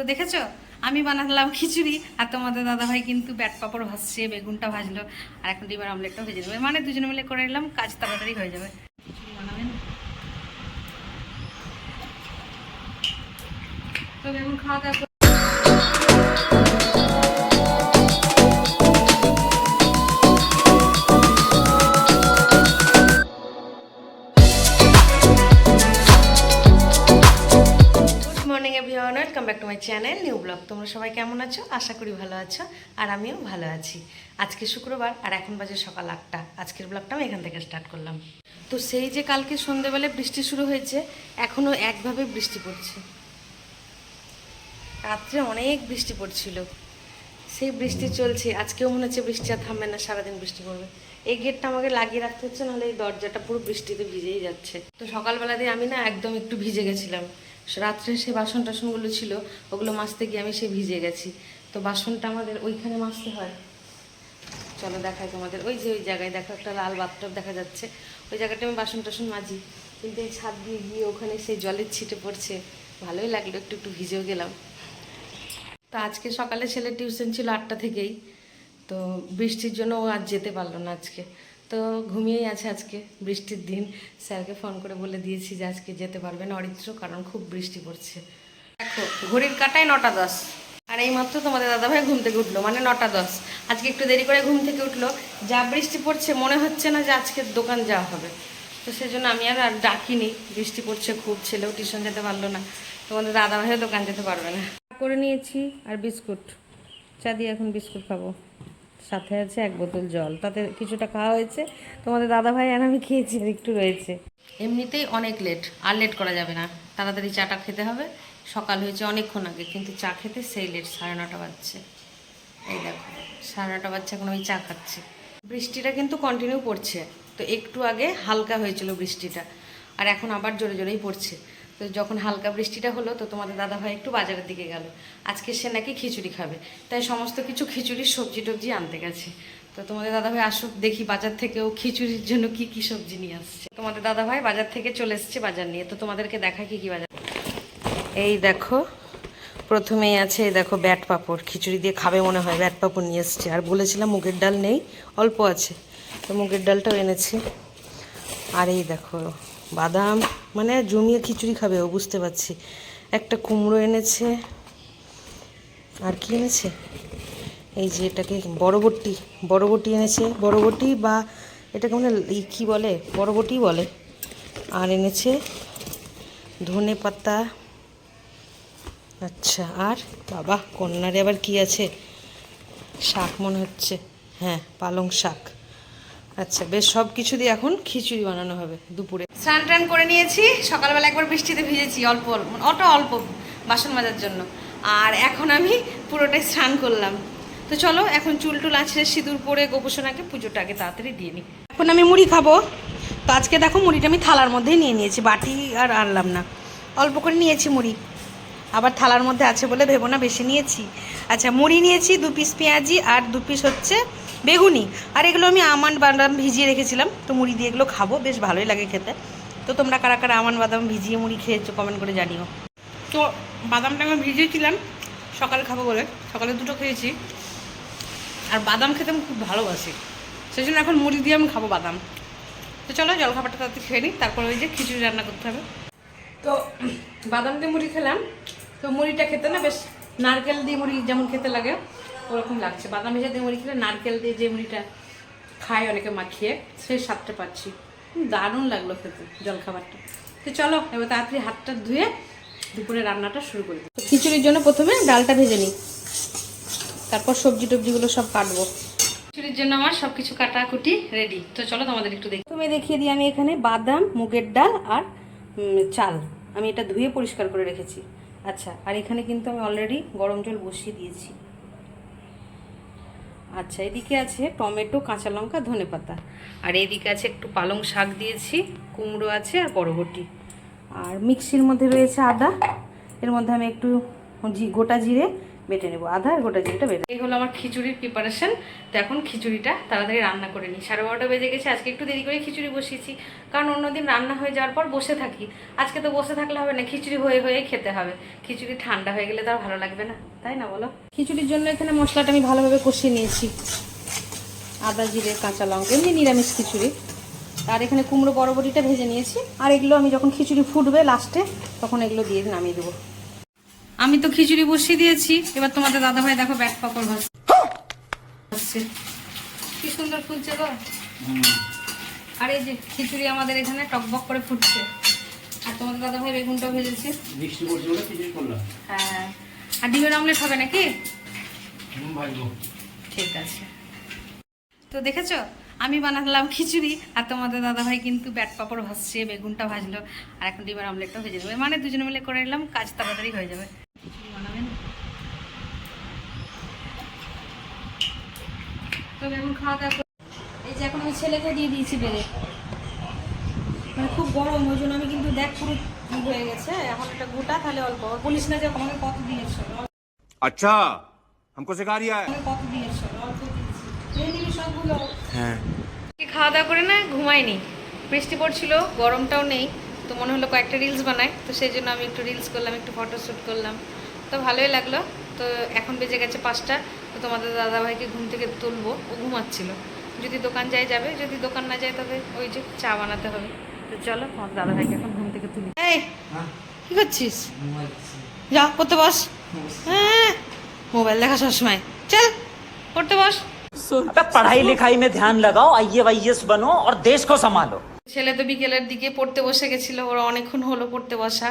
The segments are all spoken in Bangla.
তো দেখেছ? আমি বানালাম খিচুড়ি আর তোমাদের দাদা ভাই কিন্তু ব্যাট পাপড় ভাজছে, বেগুনটা ভাজলো, আর এখন ডিমের অমলেটটাও ভেজে দেবে। মানে দুজনে মিলে করে নিলাম, কাজ তাড়াতাড়ি হয়ে যাবে। খিচুড়ি বানাবেন। তো বেগুন খাওয়া দাওয়া everyone welcome back to my channel new blog তোমরা সবাই কেমন আছো? আশা করি ভালো আছো, আর আমিও ভালো আছি। আজকে শুক্রবার, আর এখন বাজে সকাল আটটা। আজকের ব্লগটা আমি এখান থেকে স্টার্ট করলাম। তো সেই যে কালকে সন্ধেবেলায় বৃষ্টি শুরু হয়েছে এখনও একভাবে বৃষ্টি পড়ছে। রাত্রে অনেক বৃষ্টি পড়ছিল। সেই বৃষ্টি চলছে। আজকেও মনে হচ্ছে বৃষ্টি আর থামবে না, সারাদিন বৃষ্টি পড়বে। এই গেটটা আমাকে লাগিয়ে রাখতে হচ্ছে, নাহলে এই দরজাটা পুরো বৃষ্টিতে ভিজেই যাচ্ছে। তো সকালবেলা দিয়ে আমি না একদম একটু ভিজে গেছিলাম। রাত্রে সে বাসন টাসনগুলো ছিল, ওগুলো মাজতে গিয়ে আমি সে ভিজে গেছি। তো বাসনটা আমাদের ওইখানে মাজতে হয়। চলো দেখাই তোমাদের। ওই যে ওই জায়গায় দেখো একটা লাল বাথটব দেখা যাচ্ছে। ওই জায়গাটা আমি বাসন টাসন মাজি। কিন্তু এই ছাদ দিয়ে গিয়ে ওখানে সেই জলের ছিটে পড়ছে। ভালোই লাগল, একটু একটু ভিজেও গেলাম। তো আজকে সকালে ছেলের টিউশন ছিল আটটা থেকেই। তো বৃষ্টির জন্য ও আজ যেতে পারল না আজকে। তো ঘুমিয়েই আছে আজকে, বৃষ্টির দিন। স্যারকে ফোন করে বলে দিয়েছি যে আজকে যেতে পারবে না, অরিত্র, কারণ খুব বৃষ্টি পড়ছে। দেখো, ঘড়ির কাটায় নটা দশ। আর এই মাত্র তোমাদের দাদাভাই ঘুম থেকে উঠল মানে নটা দশ। আজকে একটু দেরি করে ঘুম থেকে উঠল। যা বৃষ্টি পড়ছে, মনে হচ্ছে না যে আজকে দোকান যাওয়া হবে। তো সেজন্য আমি আর আর ডাকিনি, বৃষ্টি পড়ছে খুব, ছেলেও টিউশন যেতে পারল না। তোমাদের দাদাভাইও দোকান যেতে পারবে না। করে নিয়েছি আর বিস্কুট। চা দিয়ে এখন বিস্কুট খাব। সাথে আছে এক বোতল জল। তাতে কিছুটা খাওয়া হয়েছে। তোমাদের দাদাভাই আর আমি খেয়েছি একটু রয়েছে। এমনিতেই অনেক লেট আর লেট করা যাবে না। তাড়াতাড়ি চাটা খেতে হবে। সকাল হয়েছে অনেকক্ষণ আগে, কিন্তু চা খেতে সেই লেট সাড়ে নটা বাজছে। এই দেখো, সাড়ে নটা বাজছে, এখন আমি চা খাচ্ছি। বৃষ্টিটা কিন্তু কন্টিনিউ পড়ছে। তো একটু আগে হালকা হয়েছিল বৃষ্টিটা, আর এখন আবার জোরে জোরেই পড়ছে। তো যখন হালকা বৃষ্টিটা হলো, তো তোমাদের দাদাভাই একটু বাজারের দিকে গেল। আজকে সে নাকি খিচুড়ি খাবে। তাই সমস্ত কিছু খিচুড়ির সবজি টবজি আনতে গেছে। তো তোমাদের দাদাভাই আসুক, দেখি বাজার থেকেও খিচুড়ির জন্য কি কি সবজি নিয়ে আসছে। তোমাদের দাদাভাই বাজার থেকে চলে এসছে বাজার নিয়ে। তো তোমাদেরকে দেখায় কি কি বাজার। এই দেখো, প্রথমেই আছে এই দেখো ব্যাট পাঁপড়। খিচুড়ি দিয়ে খাবে মনে হয়, ব্যাট পাঁপড় নিয়ে এসছে। আর বলেছিলাম মুগের ডাল নেই, অল্প আছে। তো মুগের ডালটাও এনেছি। আর এই দেখো বাদাম মানে জমিয়ে খিচুড়ি খাবে ও, বুঝতে পারছি। একটা কুমড়ো এনেছে। আর কি এনেছে? এই যে এটাকে বড়বটি বড়বটি এনেছে। বড়বটি বা এটাকে মানে কী বলে? বড়বটি বলে। আর এনেছে ধনে পাতা। আচ্ছা আর বাবা, কন্যারে আবার কি আছে? শাক মনে হচ্ছে। হ্যাঁ পালং শাক। আচ্ছা বেশ সব কিছু দিয়ে এখন খিচুড়ি বানানো হবে দুপুরে। স্নান টান করে নিয়েছি, সকালবেলা একবার বৃষ্টিতে ভিজেছি, অল্প অল্প, অটো অল্প বাসন মাজার জন্য। আর এখন আমি পুরোটাই স্নান করলাম। তো চলো, এখন চুল টুল আছে, সিঁদুর পরে গোপোষণাকে পুজোটাকে তাড়াতাড়ি দিয়ে নিই এখন আমি মুড়ি খাব। তো আজকে দেখো মুড়িটা আমি থালার মধ্যেই নিয়ে নিয়েছি, বাটি আর আনলাম না। অল্প করে নিয়েছি মুড়ি। আবার থালার মধ্যে আছে বলে ভেবো না, বেশি নিয়েছি। আচ্ছা মুড়ি নিয়েছি দু পিস পেঁয়াজি আর দু পিস হচ্ছে বেগুনি। আর এগুলো আমি আমান বাদাম ভিজিয়ে রেখেছিলাম, তো মুড়ি দিয়ে এগুলো খাব, বেশ ভালোই লাগে খেতে। তো তোমরা কারা কারা আমান বাদাম ভিজিয়ে মুড়ি খেয়েছো কমেন্ট করে জানিও। তো বাদামটা আমি ভিজিয়েছিলাম, সকালে খাব বলে, সকালে দুটো খেয়েছি। আর বাদাম খেতে আমি খুব ভালোবাসি, সেই জন্য এখন মুড়ি দিয়ে আমি খাব বাদাম। তো চলো জলখাবারটা তাড়াতাড়ি খেয়ে নিই, তারপর ওই যে খিচুড়ি রান্না করতে হবে। তো বাদাম দিয়ে মুড়ি খেলাম, তো মুড়িটা খেতে না বেশ নারকেল দিয়ে মুড়ি যেমন খেতে লাগে ওরকম লাগছে। বাদাম ভেজা দিয়ে মুড়ি খেলে নারকেল দিয়ে যে মুড়িটা খায় অনেকে মাখিয়ে, সেই স্বাদটা পাচ্ছি। দারুণ লাগল খেতে জলখাবারটা। তো চলো, এবার তাড়াতাড়ি হাতটা ধুয়ে দুপুরে রান্নাটা শুরু করি। খিচুড়ির জন্য প্রথমে ডালটা ভেজে নিই। তারপর সবজি টবজিগুলো সব কাটবো। খিচুড়ির জন্য আমার সব কিছু কাটাকুটি রেডি তো চলো তোমাদের একটু দেখি। তুমি দেখিয়ে দিই আমি এখানে বাদাম, মুগের ডাল আর চাল। আমি এটা ধুয়ে পরিষ্কার করে রেখেছি। আচ্ছা আর এখানে কিন্তু আমি অলরেডি গরম জল বসিয়ে দিয়েছি। আচ্ছা এদিকে আছে টমেটো, কাঁচা লঙ্কা, ধনে পাতা। আর এদিকে আছে একটু পালং শাক দিয়েছি, কুমড়ো আছে আর বরবটি। আর মিক্সির মধ্যে রয়েছে আদা। এর মধ্যে আমি একটু গোটা জিরে বেটে নেব। আধা আর গোটা জিরেটা বেটে এই হলো আমার খিচুড়ির প্রিপারেশন তো এখন খিচুড়িটা তাড়াতাড়ি রান্না করে নিই। সাড়ে বারোটা বেজে গেছে আজকে একটু দেরি করে খিচুড়ি বসিয়েছি। কারণ অন্যদিন রান্না হয়ে যাওয়ার পর বসে থাকি। আজকে তো বসে থাকলে হবে না খিচুড়ি হয়ে হয়ে খেতে হবে। খিচুড়ি ঠান্ডা হয়ে গেলে তো আর ভালো লাগবে না তাই না বলো? খিচুড়ির জন্য এখানে মশলাটা আমি ভালোভাবে কষিয়ে নিয়েছি। আদা জিরে কাঁচা লঙ্কা এমনি নিরামিষ খিচুড়ি। আর এখানে কুমড়ো বড়বড়িটা ভেজে নিয়েছি। আর এগুলো আমি যখন খিচুড়ি ফুটবে লাস্টে তখন এগুলো দিয়ে নামিয়ে দেবো। আমি তো খিচুড়ি বসিয়ে দিয়েছি। এবার তোমাদের দাদা ভাই দেখো ব্যাট পাপড় ভাজছে। কি সুন্দর ফুলছে গো। আর এই যে খিচুড়ি আমাদের এখানে টকবক করে ফুটছে। আর তোমাদের দাদা ভাই বেগুনটাও ভেজেছে। বৃষ্টি পড়ছে বলে খিচুড়ি করলাম। হ্যাঁ। আর ডিমের অমলেট হবে নাকি? ঠিক আছে। তো দেখেছ? আমি বানালাম খিচুড়ি আর তোমাদের দাদা ভাই কিন্তু ব্যাট পাপড় ভাজছে বেগুনটা ভাজলো আর এখন ডিমের অমলেটটাও ভেজে দেবে। মানে দুজনে মিলে করে নিলাম কাজ তাড়াতাড়ি হয়ে যাবে খিচুড়ি বানাবেন তো এখন খাওয়া দাওয়া করে- এই যে এখন আমি ছেলেকে দিয়ে দিয়েছি বেড়ে মানে খুব গরম ওই জন্য আমি কিন্তু দেখ পুরো ই হয়ে গেছে এখন এটা গোটা তাহলে অল্প বলিস না যে আমাকে কত দিয়েছো अच्छा हमको सिखा रिया है আমাকে কত দিয়েছো অল্প দিয়েছি খেয়ে নিবি সবগুলো हैं খাওয়া দাওয়া করে না ঘুমাইনি বৃষ্টি পড়ছিল গরমটাও নেই তো মনে হলো কয়েকটা রিলস বানাই তো সেই জন্য আমি একটু রিলস করলাম একটু ফটো শ্যুট করলাম তো ভালোই লাগলো তো এখন বেজে গেছে পাঁচটা তো তোমাদের দাদাভাইকে ঘুম থেকে তুলবো ও ঘুমাচ্ছিল। যদি দোকান যায় যাবে যদি দোকান না যায় তবে ওই যে চা বানাতে হবে। তো চলো তোমার দাদাভাইকে এখন ঘুম থেকে তুলি। এই হ্যাঁ? কি করছিস? যা করতে বস। হ্যাঁ মোবাইল দেখা সবসময় চল পড়তে বস। পড়াই লেখাই মে ধ্যান লাগাও আইয়ে আইএস বানো আর দেশ কো সামালো। ছেলে তো বিকেলের দিকে পড়তে বসে গেছিল ওরা অনেকক্ষণ হলো পড়তে বসা।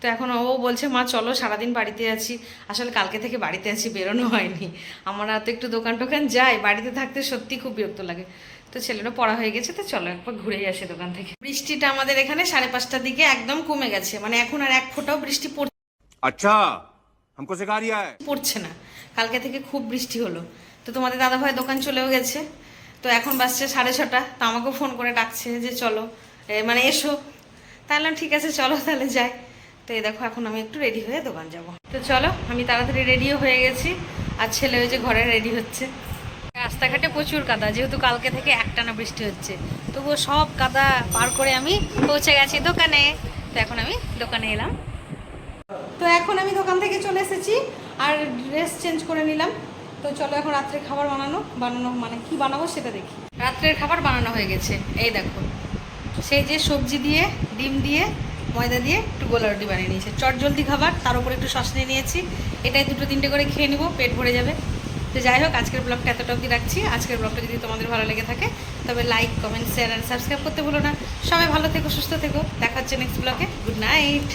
তো এখন ও বলছে মা চলো সারাদিন বাড়িতে আছি আসলে কালকে থেকে বাড়িতে আছি বেরোনো হয়নি আমরা তো একটু দোকান টোকান যাই বাড়িতে থাকতে সত্যি খুব বিরক্ত লাগে তো ছেলেটা পড়া হয়ে গেছে তো চলো একবার ঘুরেই আসি দোকান থেকে বৃষ্টিটা আমাদের এখানে সাড়ে পাঁচটার দিকে একদম কমে গেছে মানে এখন আর এক ফোঁটাও বৃষ্টি পড়ছে अच्छा हमको सिखा रिया है পড়ছে না কালকে থেকে খুব বৃষ্টি হলো তো তোমাদের দাদাভাই দোকান চলেও গেছে তো এখন বাজছে সাড়ে ছটা তো আমাকেও ফোন করে ডাকছে যে চলো এ, মানে এসো তাহলে ঠিক আছে চলো তাহলে যাই তো এই দেখো, এখন আমি একটু রেডি হয়ে দোকান যাব। তো চলো, আমি তাড়াতাড়ি রেডিও হয়ে গেছি। আর ছেলে ওই যে ঘরে রেডি হচ্ছে। রাস্তাঘাটে প্রচুর কাদা, যেহেতু কালকে থেকে একটানা বৃষ্টি হচ্ছে। তবুও সব কাদা পার করে আমি পৌঁছে গেছি দোকানে। তো এখন আমি দোকানে এলাম। তো এখন আমি দোকান থেকে চলে এসেছি, আর ড্রেস চেঞ্জ করে নিলাম। তো চলো এখন রাত্রের খাবার বানানো বানানো মানে কি বানাবো সেটা দেখি। রাত্রের খাবার বানানো হয়ে গেছে, এই দেখো। সেই যে সবজি দিয়ে, ডিম দিয়ে ময়দা দিয়ে একটু গোলা রুটি বানিয়ে নিয়েছে। চট জলদি খাবার, তার উপরে একটু সস নিয়ে নিয়েছি। এটাই দুটো তিনটে করে খেয়ে নেব, পেট ভরে যাবে। তো যাই হোক, আজকের ব্লগটা এতটা অবধি রাখছি। আজকের ব্লগটা যদি তোমাদের ভালো লেগে থাকে, তবে লাইক কমেন্ট শেয়ার আর সাবস্ক্রাইব করতে ভুলো না। সবাই ভালো থেকো, সুস্থ থেকো। দেখা হচ্ছে নেক্সট ব্লগে গুড নাইট